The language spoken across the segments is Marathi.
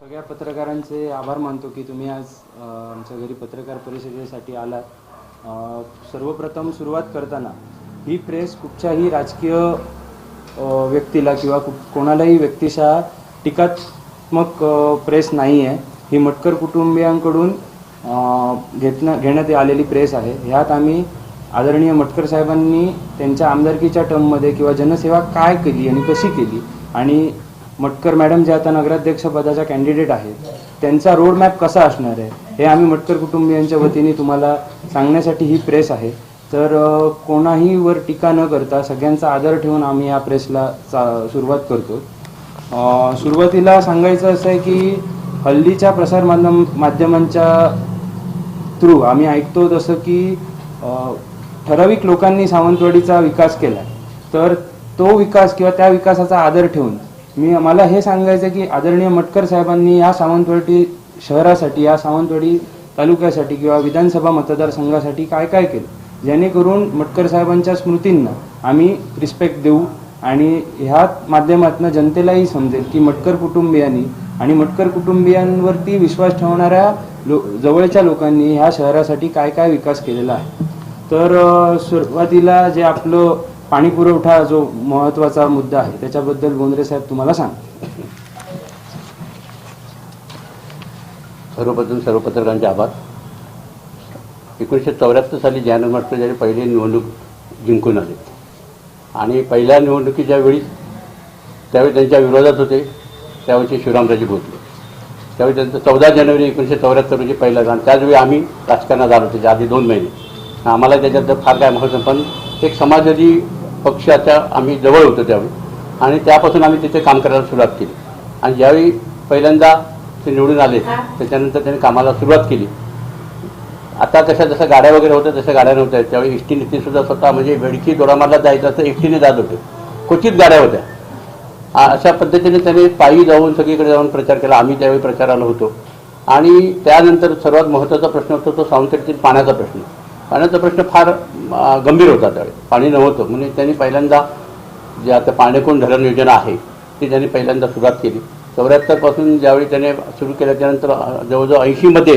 सगळ्या पत्रकारांचे आभार मानतो की तुम्ही आज आमच्या घरी पत्रकार परिषदेसाठी आलात. सर्वप्रथम सुरुवात करताना ही प्रेस कुठच्याही राजकीय व्यक्तीला किंवा कु- कोणालाही व्यक्तिशः टीकात्मक प्रेस नाही आहे ही मटकर कुटुंबियांकडून अ, घेतणं घेण्यात आलेली प्रेस आहे. ह्यात आम्ही आदरणीय मटकर साहेबांनी त्यांच्या आमदारकीच्या टर्ममध्ये किंवा जनसेवा काय केली आणि कशी केली आणि मटकर मॅडम जे आता नगराध्यक्ष पदाच्या कॅन्डिडेट आहेत त्यांचा रोड मॅप कसा असणार आहे? हे आम्ही मटकर कुटुंबियांच्या वतीने तुम्हाला सांगण्यासाठी ही प्रेस आहे. तर कोणाही वर टीका न करता सगळ्यांचा आदर ठेवून आम्ही या प्रेसला चा- सुरुवात करतो. सुरुवातीला सांगायचं असं आहे की हल्लीच्या प्रसार माध्यम माध्यमांच्या थ्रू आम्ही ऐकतो जसं की ठराविक लोकांनी सावंतवाडीचा विकास केला. तर तो विकास किंवा त्या विकासाचा आदर ठेवून मी मला हे सांगायचं की आदरणीय मटकर साहेबांनी या सावंतवाडी शहरासाठी या सावंतवाडी तालुक्यासाठी किंवा विधानसभा मतदारसंघासाठी काय काय केलं? जेणेकरून मटकर साहेबांच्या स्मृतींना आम्ही रिस्पेक्ट देऊ आणि ह्या माध्यमातून जनतेलाही समजेल की मटकर कुटुंबियांनी आणि मटकर कुटुंबियांवरती विश्वास ठेवणाऱ्या लो जवळच्या लोकांनी ह्या शहरासाठी काय काय विकास केलेला आहे. तर सुरुवातीला जे आपलं पाणी पुरवठा जो महत्त्वाचा मुद्दा आहे त्याच्याबद्दल बोंद्रे साहेब तुम्हाला सांग सर्वप्रथम सर्व पत्रकारांचे आभार. एकोणीसशे चौऱ्याहत्तर साली जयानंद मटकर पहिली निवडणूक जिंकून आले. आणि पहिल्या निवडणुकीच्या वेळी त्यावेळी त्यांच्या विरोधात होते त्यावेळी शिवरामराजे भोसले. त्यावेळी त्यांचं चौदा जानेवारी एकोणीसशे चौऱ्याहत्तर रोजी पहिला जाण त्याचवेळी आम्ही राजकारणात आलो त्याच्या आधी दोन महिने. आम्हाला त्याच्यात फार काय महत्त्व पण एक समाजवादी पक्षाच्या आम्ही जवळ होतो त्यावेळी. आणि त्यापासून आम्ही तिथे काम करायला सुरुवात केली. आणि ज्यावेळी पहिल्यांदा ते निवडून आले त्याच्यानंतर त्यांनी कामाला सुरुवात केली. आता तशा जसं गाड्या वगैरे होत्या तशा गाड्या नव्हत्या. त्यावेळी एस टी सुद्धा स्वतः म्हणजे बेडकी दोडामारला जायचं असं एकटीने जात होते. क्वचित गाड्या होत्या. अशा पद्धतीने त्यांनी पायी जाऊन सगळीकडे जाऊन प्रचार केला. आम्ही त्यावेळी प्रचाराला होतो. आणि त्यानंतर सर्वात महत्त्वाचा प्रश्न होता तो सावंतवाडीतील पाण्याचा प्रश्न. पाण्याचा प्रश्न फार गंभीर होता त्यावेळी. पाणी नव्हतं. म्हणजे त्यांनी पहिल्यांदा जे आता पाण्याकोण धरण योजना आहे ती त्यांनी पहिल्यांदा सुरुवात केली. चौऱ्याहत्तरपासून ज्यावेळी त्याने सुरू केलं त्यानंतर जवळजवळ ऐंशीमध्ये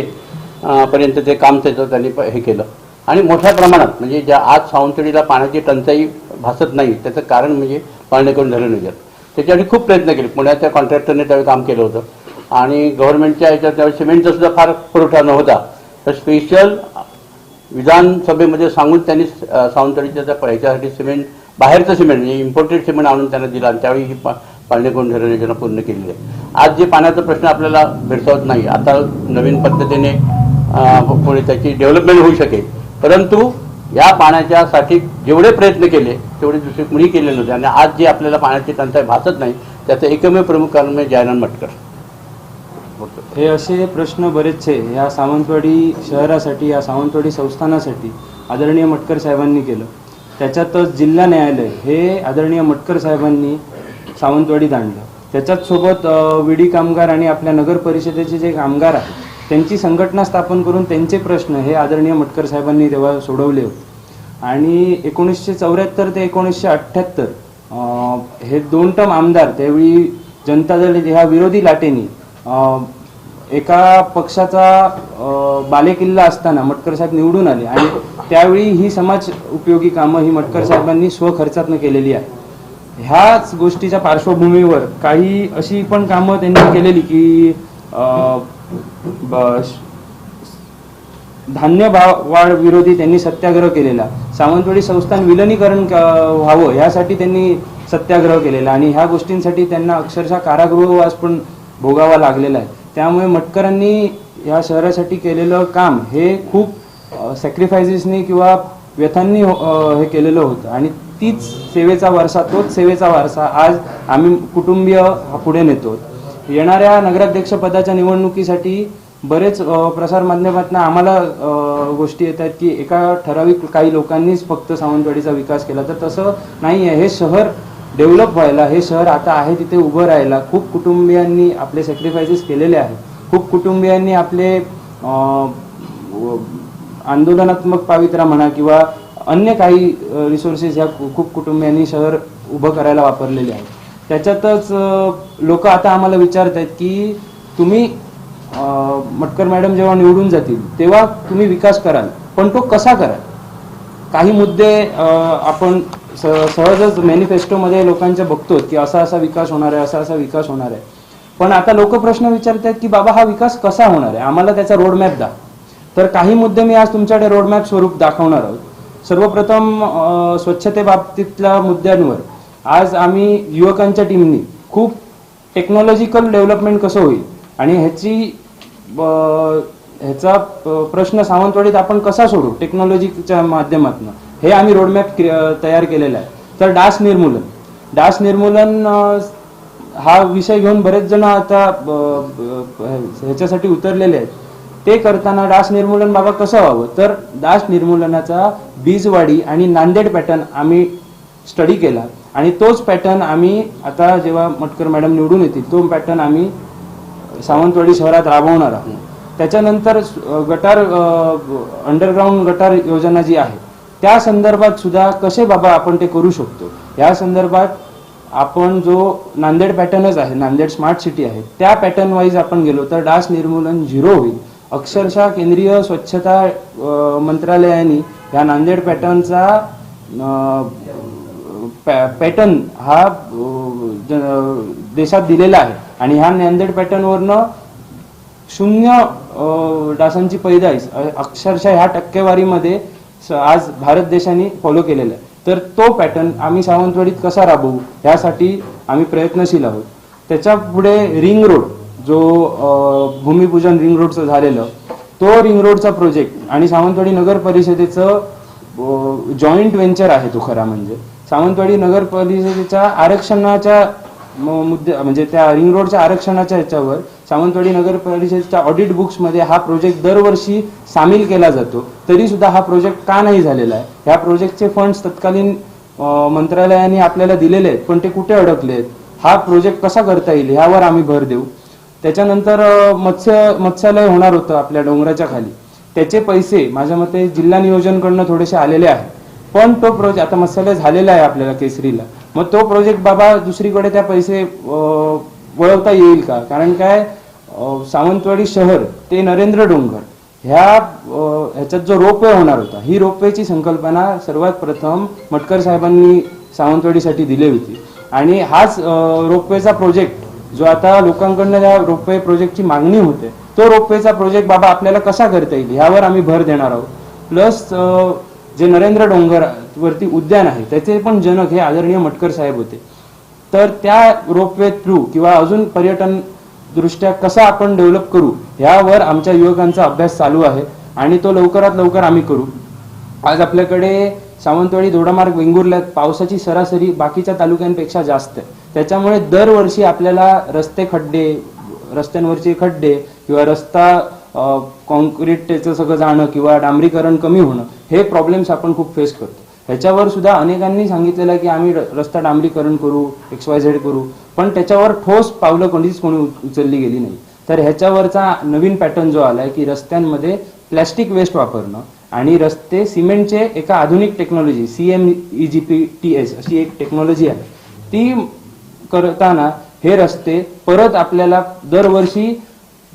पर्यंत ते काम त्याचं त्यांनी प- हे केलं. आणि मोठ्या प्रमाणात म्हणजे ज्या आज सावंतवाडीला पाण्याची टंचाई भासत नाही त्याचं कारण म्हणजे पाणीकोण धरण योजना. त्याच्यासाठी खूप प्रयत्न केले. पुण्याच्या कॉन्ट्रॅक्टरने त्यावेळी काम केलं होतं. आणि गव्हर्नमेंटच्या याच्यात त्यावेळी सिमेंटचा सुद्धा फार पुरवठा नव्हता. तर स्पेशल विधानसभेमध्ये सांगून त्यांनी सावंतवाडीच्या त्या ह्याच्यासाठी सिमेंट बाहेरचं सिमेंट म्हणजे इम्पोर्टेड सिमेंट आणून त्यांना दिला आणि त्यावेळी ही पा धरण योजना पूर्ण केलेली आहे. आज जे पाण्याचा प्रश्न आपल्याला भेडसावत नाही आता नवीन पद्धतीने पुढे त्याची डेव्हलपमेंट होऊ शकेल. परंतु या पाण्याच्यासाठी जेवढे प्रयत्न केले तेवढे दुसरे कुणी केले नव्हते. आणि आज जे आपल्याला पाण्याची टंचाई भासत नाही त्याचं एकमेव प्रमुख कारण म्हणजे जयनान मटकर. हे असे प्रश्न बरेचसे या सावंतवाडी शहरासाठी या सावंतवाडी संस्थानासाठी आदरणीय मटकर साहेबांनी केलं. त्याच्यातच जिल्हा न्यायालय हे आदरणीय मटकर साहेबांनी सावंतवाडीत आणलं. त्याच्याच सोबत विडी कामगार आणि आपल्या नगर परिषदेचे जे कामगार आहेत त्यांची संघटना स्थापन करून त्यांचे प्रश्न हे आदरणीय मटकर साहेबांनी तेव्हा सोडवले होते. आणि एकोणीसशे चौऱ्याहत्तर ते एकोणीसशे अठ्ठ्याहत्तर हे दोन टम आमदार त्यावेळी जनता दल ह्या विरोधी लाटेनी एका पक्षाचा बालेकिल्ला असताना मटकर साहेब निवडून आले आणि त्यावेळी ही समाज उपयोगी कामं ही मटकर साहेबांनी स्वखर्चातनं केलेली आहे ह्याच गोष्टीच्या पार्श्वभूमीवर काही अशी पण कामं त्यांनी केलेली की धान्य भाव वाढ विरोधी त्यांनी सत्याग्रह केलेला. सावंतवाडी संस्थान विलनीकरण व्हावं यासाठी त्यांनी सत्याग्रह केलेला आणि ह्या गोष्टींसाठी त्यांना अक्षरशः कारागृहवास पण भोगावा लागलेला आहे. त्यामुळे मटकरांनी या शहरासाठी केलेलं काम हे खूप सॅक्रिफायसेसनी किंवा व्यथांनी हे केलेलं होतं. आणि तीच सेवेचा वारसा तोच सेवेचा वारसा आज आम्ही कुटुंबीय हा पुढे नेतो. येणाऱ्या नगराध्यक्षपदाच्या निवडणुकीसाठी बरेच प्रसारमाध्यमातून आम्हाला गोष्टी गोष्टी येतात की एका ठराविक काही लोकांनीच फक्त सावंतवाडीचा विकास केला. तर तसं नाही आहे हे शहर डेव्हलप व्हायला हे शहर आता आहे तिथे उभं राहायला खूप कुटुंबियांनी आपले सॅक्रिफायसेस केलेले आहेत. खूप कुटुंबियांनी आपले आंदोलनात्मक पावित्रा म्हणा किंवा अन्य काही रिसोर्सेस ह्या खूप कुटुंबियांनी शहर उभं करायला वापरलेले आहेत. त्याच्यातच लोक आता आम्हाला विचारत आहेत की तुम्ही मटकर मॅडम जेव्हा निवडून जातील तेव्हा तुम्ही विकास कराल पण तो कसा कराल? काही मुद्दे आपण सहजच मॅनिफेस्टोमध्ये लोकांच्या बघतो की असा असा विकास होणार आहे असा असा विकास होणार आहे. पण आता लोक प्रश्न विचारतात की बाबा हा विकास कसा होणार आहे? आम्हाला त्याचा रोडमॅप द्या तर काही मुद्दे मी आज तुमच्याकडे रोडमॅप स्वरूप दाखवणार आहोत. सर्वप्रथम स्वच्छतेबाबतीतल्या मुद्द्यांवर. आज आम्ही युवकांच्या टीमनी खूप टेक्नॉलॉजिकल डेव्हलपमेंट कसं होईल आणि ह्याची ह्याचा प्रश्न सावंतवाडीत आपण कसा सोडू? टेक्नॉलॉजीच्या माध्यमातून. हे आम्ही रोडमॅप तयार केलेला आहे. तर डास निर्मूलन. डास निर्मूलन हा विषय घेऊन बरेच जण आता ह्याच्यासाठी उतरलेले आहेत. ते करताना डास निर्मूलन बाबा कसं व्हावं? तर डास निर्मूलनाचा बीजवाडी आणि नांदेड पॅटर्न आम्ही स्टडी केला. आणि तोच पॅटर्न आम्ही आता जेव्हा मटकर मॅडम निवडून येतील तो पॅटर्न आम्ही सावंतवाडी शहरात राबवणार आहोत. त्याच्यानंतर गटार अंडरग्राऊंड गटार योजना जी आहे त्या संदर्भात सुद्धा कसे बाबा आपण ते करू शकतो? या संदर्भात आपण जो नांदेड पॅटर्नच आहे नांदेड स्मार्ट सिटी आहे त्या पॅटर्न वाईज आपण गेलो तर डास निर्मूलन झिरो होईल. अक्षरशः केंद्रीय स्वच्छता मंत्रालयाने या नांदेड पॅटर्नचा पॅटर्न हा ज- देशात दिलेला आहे. आणि ह्या नांदेड पॅटर्नवरनं शून्य डासांची पैदाईस अक्षरशः ह्या टक्केवारीमध्ये आज भारत देशाने फॉलो केलेला आहे. तर तो पॅटर्न आम्ही सावंतवाडीत कसा राबवू यासाठी आम्ही प्रयत्नशील आहोत. त्याच्या पुढे रिंग रोड जो भूमिपूजन रिंग रोडचं झालेलं तो रिंग रोडचा प्रोजेक्ट आणि सावंतवाडी नगर परिषदेचं जॉईंट व्हेंचर आहे तो खरा म्हणजे. सावंतवाडी नगर परिषदेच्या आरक्षणाच्या म- मुद्दे म्हणजे त्या रिंग रोडच्या आरक्षणाच्या ह्याच्यावर सावंतवाडी नगर परिषदेच्या ऑडिट बुक्समध्ये हा प्रोजेक्ट दरवर्षी सामील केला जातो. तरी सुद्धा हा प्रोजेक्ट का नाही झालेला आहे? ह्या प्रोजेक्टचे फंड्स तत्कालीन अं, मंत्रालयाने आपल्याला दिलेले आहेत पण ते कुठे अडकले आहेत? हा प्रोजेक्ट कसा करता येईल ह्यावर आम्ही भर देऊ. त्याच्यानंतर अं, मत्स्य मत्स्यालय होणार होतं आपल्या डोंगराच्या खाली. त्याचे पैसे माझ्या मते जिल्हा नियोजनकडनं थोडेसे आलेले आहेत. पण तो प्रोजेक्ट आता मत्स्यालय झालेला आहे आपल्याला केसरीला. मग तो प्रोजेक्ट बाबा दुसरीकडे त्या पैसे वळवता येईल का? कारण काय सावंतवाडी शहर ते नरेंद्र डोंगर ह्या ह्याच्यात जो रोपवे होणार होता ही रोपवेची संकल्पना सर्वात प्रथम मटकर साहेबांनी सावंतवाडीसाठी दिली होती. आणि हाच रोपवेचा प्रोजेक्ट जो आता लोकांकडनं या रोपवे प्रोजेक्टची मागणी होते तो रोपवेचा प्रोजेक्ट बाबा आपल्याला कसा करता येईल ह्यावर आम्ही भर देणार आहोत. प्लस जे नरेंद्र डोंगर वरती उद्यान आहे त्याचे पण जनक हे आदरणीय मटकर साहेब होते. तर त्या रोपवे थ्रू किंवा अजून पर्यटन दृष्ट्या कसा आपण डेव्हलप करू ह्यावर आमच्या युवकांचा अभ्यास चालू आहे आणि तो लवकरात लवकर आम्ही करू. आज आपल्याकडे सावंतवाडी दोडामार्ग वेंगुर्ल्यात पावसाची सरासरी बाकीच्या तालुक्यांपेक्षा जास्त आहे. त्याच्यामुळे दरवर्षी आपल्याला रस्ते खड्डे रस्त्यांवरचे खड्डे किंवा रस्ता कॉन्क्रीटचं सगळं जाणं किंवा डांबरीकरण कमी होणं हे प्रॉब्लेम्स आपण खूप फेस करतो. ह्याच्यावर सुद्धा अनेकांनी सांगितलेलं आहे की आम्ही र- रस्ता डांबरीकरण करू एक्स वाय झेड करू पण त्याच्यावर ठोस पावलं कोणीच कोणी उचलली गेली नाही. तर ह्याच्यावरचा नवीन पॅटर्न जो आलाय की रस्त्यांमध्ये प्लॅस्टिक वेस्ट वापरणं आणि रस्ते सिमेंटचे एका आधुनिक technology C M E G P T S अशी एक टेक्नॉलॉजी आहे. ती करताना हे रस्ते परत आपल्याला दरवर्षी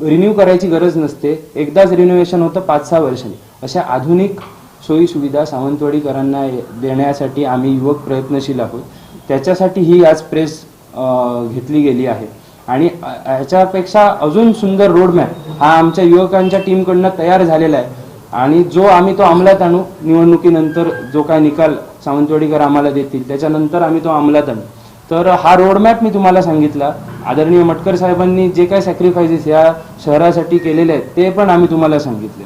रिन्यू करायची गरज नसते. एकदाच रिन्युएशन होतं पाच सहा वर्षांनी. अशा आधुनिक सोयी सुविधा सावंतवाडीकरांना देण्यासाठी आम्ही युवक प्रयत्नशील आहोत. त्याच्यासाठी ही आज प्रेस घेतली गेली आहे. आणि याच्यापेक्षा ह्याच्यापेक्षा अजून सुंदर रोडमॅप हा आमच्या युवकांच्या टीमकडनं तयार झालेला आहे. आणि जो आम्ही तो अंमलात आणू निवडणुकीनंतर जो काय निकाल सावंतवाडीकर आम्हाला देतील त्याच्यानंतर आम्ही तो अंमलात आणू. तर हा रोडमॅप मी तुम्हाला सांगितला. आदरणीय मटकर साहेबांनी जे काही सॅक्रिफायसेस या शहरासाठी केलेले आहेत ते पण आम्ही तुम्हाला सांगितले.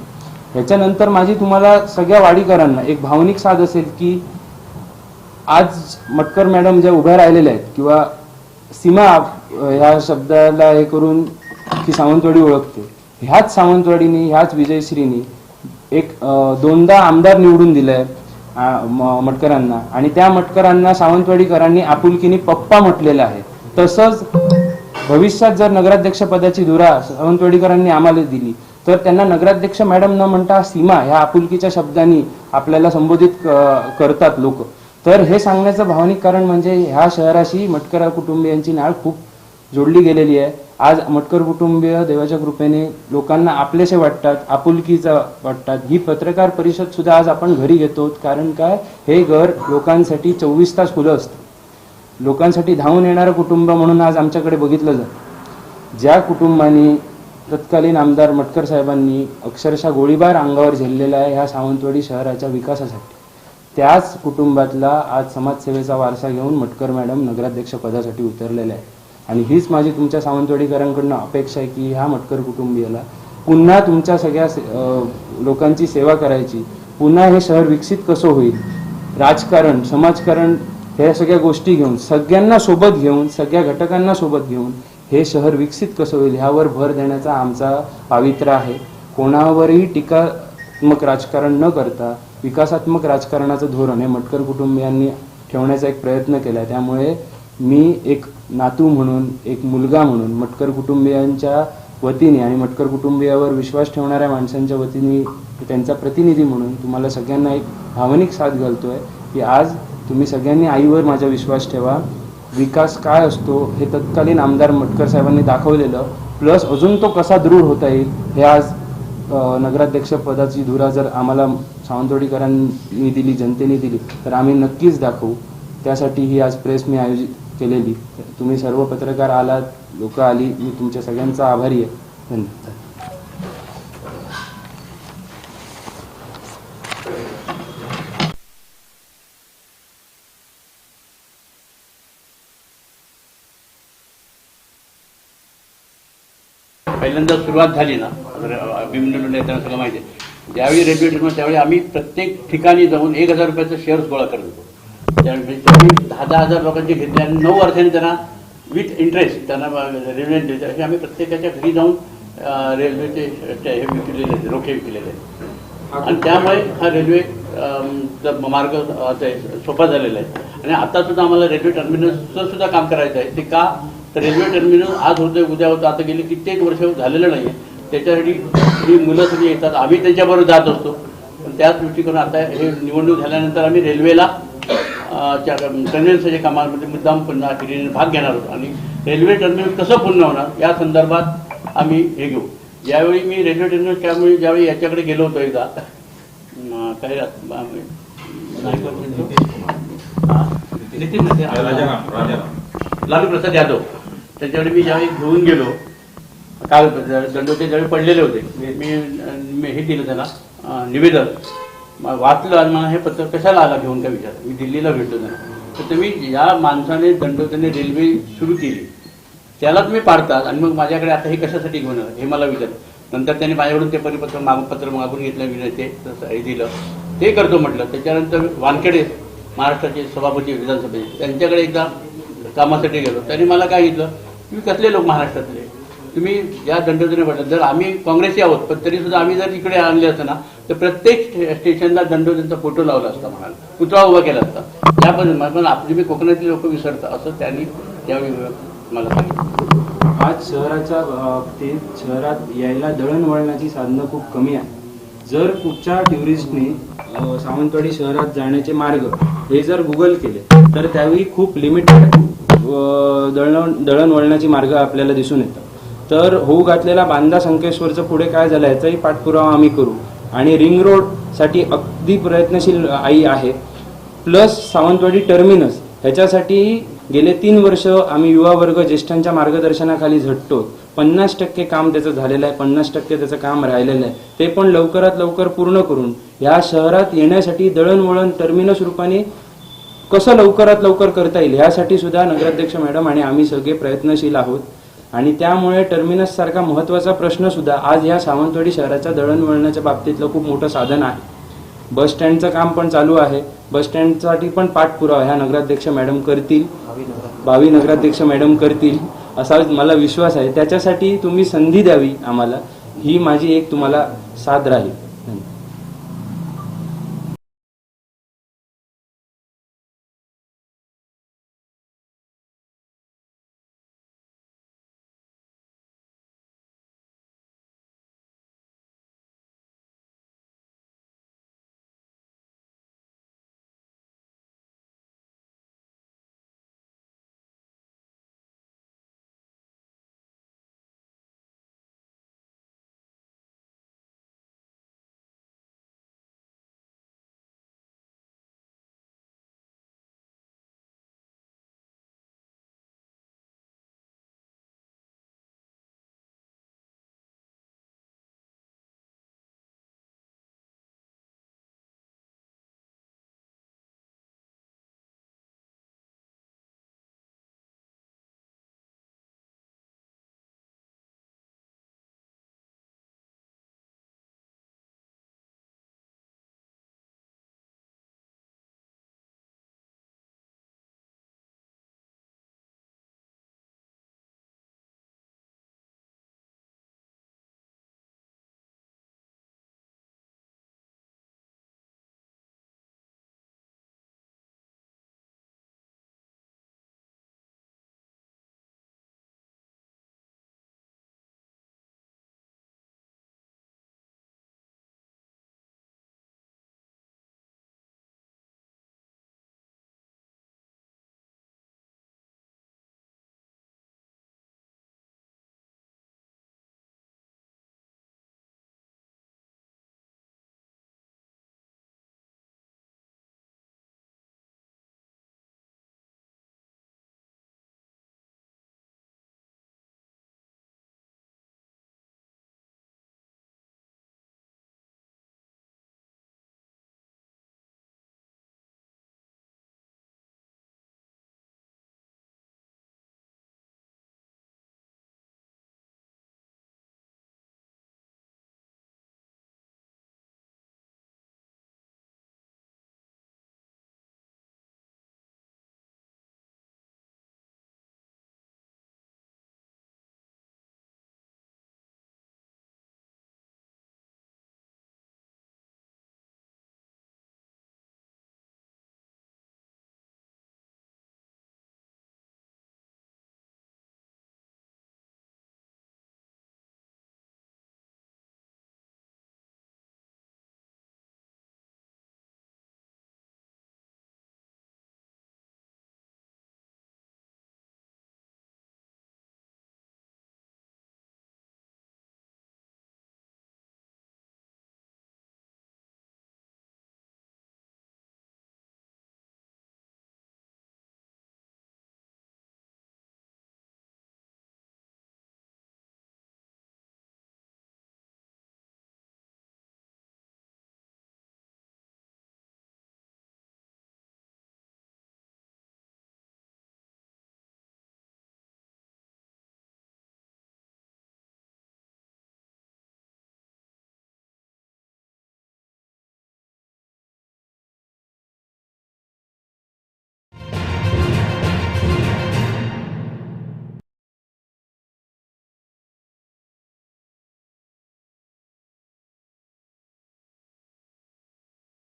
ह्याच्यानंतर माझी तुम्हाला सगळ्या वाडीकरांना एक भावनिक साथ असेल की आज मटकर मॅडम ज्या उभ्या राहिलेल्या आहेत किंवा सीमा ह्या शब्दाला हे करून की सावंतवाडी ओळखते. ह्याच सावंतवाडीने ह्याच विजयश्रीनी एक दोनदा आमदार निवडून दिलंय. मटकरांना. आणि त्या मटकरांना सावंतवाडीकरांनी आपुलकीने पप्पा म्हटलेलं आहे. तसंच भविष्यात जर नगराध्यक्ष पदाची धुरा सावंतवाडीकरांनी आम्हाला दिली तर त्यांना नगराध्यक्ष मॅडम न म्हणता सीमा ह्या आपुलकीच्या शब्दांनी आपल्याला संबोधित करतात लोक. तर हे सांगण्याचं भावनिक कारण म्हणजे ह्या शहराशी मटकरा कुटुंबियांची नाळ खूप जोडली गेलेली आहे. आज मटकर कुटुंबीय देवाच्या कृपेने लोकांना आपलेसे वाटतात आपुलकीचा वाटतात. ही पत्रकार परिषद सुद्धा आज आपण घरी घेतो. कारण काय? हे घर लोकांसाठी चोवीस तास खुलं असतं. लोकांसाठी धावून येणारं कुटुंब म्हणून आज आमच्याकडे बघितलं जातं. ज्या कुटुंबांनी तत्कालीन आमदार मटकर साहेबांनी अक्षरशः गोळीबार अंगावर झेललेला आहे ह्या सावंतवाडी शहराच्या विकासासाठी. त्याच कुटुंबातला आज समाजसेवेचा वारसा घेऊन मटकर मॅडम नगराध्यक्ष पदासाठी उतरलेल्या आहे आणि हीच माझी तुमच्या सावंतवाडीकरांकडनं अपेक्षा आहे की ह्या मटकर कुटुंबियाला पुन्हा तुमच्या सगळ्या से- लोकांची सेवा करायची. पुन्हा हे शहर विकसित कसं होईल? राजकारण समाजकारण ह्या सगळ्या गोष्टी घेऊन सगळ्यांना सोबत घेऊन सगळ्या घटकांना सोबत घेऊन हे शहर विकसित कसं होईल ह्यावर भर देण्याचा आमचा पावित्र्य आहे. कोणावरही टीकात्मक राजकारण न करता विकासात्मक राजकारणाचं धोरण हे मटकर कुटुंबियांनी ठेवण्याचा एक प्रयत्न केला आहे. त्यामुळे मी एक नातू म्हणून एक मुलगा म्हणून मटकर कुटुंबियांच्या वतीने आणि मटकर कुटुंबियावर विश्वास ठेवणाऱ्या माणसांच्या वतीने त्यांचा प्रतिनिधी म्हणून तुम्हाला सगळ्यांना एक भावनिक साथ घालतोय की आज तुम्ही सगळ्यांनी आईवर माझा विश्वास ठेवा. विकास काय असतो हे तत्कालीन आमदार मटकर साहेबांनी दाखवलेलं प्लस अजून तो कसा दृढ होता येईल हे आज नगराध्यक्ष पदाची धुरा जर आम्हाला सावंतवाडीकरांनी दिली जनतेने दिली तर आम्ही नक्कीच दाखवू. त्यासाठी ही आज प्रेस मी आयोजित केलेली. तुम्ही सर्व पत्रकार आलात लोक आली मी तुमच्या सगळ्यांचा आभारी आहे. धन्यवाद. पहिल्यांदा सुरुवात झाली ना भीमनडून येताना सगळं माहिती आहे. ज्यावेळी रेल्वे स्टेशन त्यावेळी आम्ही प्रत्येक ठिकाणी जाऊन एक हजार रुपयाचं शेअर्स गोळा करत होतो. त्यावेळी दहा दहा हजार लोकांची घेतले आणि नऊ वर्षांनी त्यांना विथ इंटरेस्ट त्यांना रेल्वे दिले असे आम्ही प्रत्येकाच्या घरी जाऊन रेल्वेचे हे विकलेले आहेत, रोखे विकलेले आहेत. आणि त्यामुळे हा रेल्वे मार्ग सोपा झालेला आहे. आणि आता सुद्धा आम्हाला रेल्वे टर्मिनलचं सुद्धा काम करायचं आहे. ते का? तर रेल्वे टर्मिनल आज होतं उद्या होतं. आता गेली कित्येक वर्ष झालेलं नाही त्याच्यासाठी ही मुलं सगळी येतात. आम्ही त्यांच्याबरोबर जात असतो. पण त्याच दृष्टिकोन आता हे निवडणूक झाल्यानंतर आम्ही रेल्वेला कन्व्हेन्सच्या कामामध्ये मुद्दाम पुन्हा हिरीने भाग घेणार होतो. आणि रेल्वे टर्मिनल कसं पूर्ण होणार या संदर्भात आम्ही हे घेऊ. यावेळी मी रेल्वे टर्मिनल त्यामुळे ज्यावेळी याच्याकडे गेलो होतो एकदा अं, काय अं, नाही का? हा? नितीन लालू प्रसाद यादव. त्याच्याकडे मी ज्यावेळी घेऊन गेलो काल दंडोते ज्यावेळी पडलेले होते मी हे दिलं त्यांना निवेदन. वाचलं आणि मला हे पत्र कशाला आला घेऊन काय विचार? मी दिल्लीला भेटतो त्यांना तर तुम्ही या माणसाने दंडोत्याने रेल्वे सुरू केली. त्याला तुम्ही पाडतात आणि मग माझ्याकडे आता हे कशासाठी घेऊन हे मला विचार. नंतर त्यांनी माझ्याकडून ते परिपत्र माग पत्र मागून घेतलं मी ते तसं हे दिलं. ते करतो म्हटलं. त्याच्यानंतर वानखेडे महाराष्ट्राचे सभापती विधानसभेचे त्यांच्याकडे एकदा कामासाठी गेलो. त्यांनी मला काय घेतलं? तुम्ही कसले लोक महाराष्ट्रातले? तुम्ही या दंडोधने म्हटलं जर आम्ही काँग्रेसी आहोत पण तरी सुद्धा आम्ही जर इकडे आणले असतो ना तर प्रत्येक स्टेशनला दंडोतींचा फोटो लावला असता म्हणाल. पुतळा उभा केला असता. त्या पण आपली मी लोक विसरतात असं त्यांनी त्यावेळी मला सांगितलं. आज शहराच्या बाबतीत शहरात यायला दळणवळणाची साधनं खूप कमी आहे जर कुठच्या टुरिस्टने सावंतवाडी शहरात जाण्याचे मार्ग हे जर गुगल केले तर त्यावेळी खूप लिमिटेड दळण दळणवळणाची मार्ग आपल्याला दिसून येतात. तर होऊ घातलेला बांदा संकेश्वरचं पुढे काय झालं याचाही पाठपुरावा आम्ही करू. आणि रिंग रोडसाठी अगदी प्रयत्नशील आई आहे. प्लस सावंतवाडी टर्मिनस ह्याच्यासाठी गेले तीन वर्ष आम्ही युवा वर्ग ज्येष्ठांच्या मार्गदर्शनाखाली झटतो. पन्नास टक्के काम त्याचं झालेलं आहे पन्नास टक्के त्याचं काम राहिलेलं आहे. ते पण लवकरात लवकर पूर्ण करून ह्या शहरात येण्यासाठी दळणवळण टर्मिनस रूपाने कसं लवकरात लवकर करता येईल ह्यासाठी सुद्धा नगराध्यक्ष मॅडम आणि आम्ही सगळे प्रयत्नशील आहोत. आणि त्यामुळे टर्मिनस सारखा महत्त्वाचा प्रश्न सुद्धा आज या सावंतवाडी शहराच्या दळणवळणाच्या बाबतीतलं खूप मोठं साधन आहे. बस स्टँडचं काम पण चालू आहे. बस स्टँडसाठी पण पाठपुरावा ह्या नगराध्यक्ष मॅडम करतील. भावी नगराध्यक्ष मॅडम करतील. असा मला विश्वास आहे. त्याच्यासाठी तुम्ही संधी द्यावी आम्हाला. ही माझी एक तुम्हाला साथ राहील.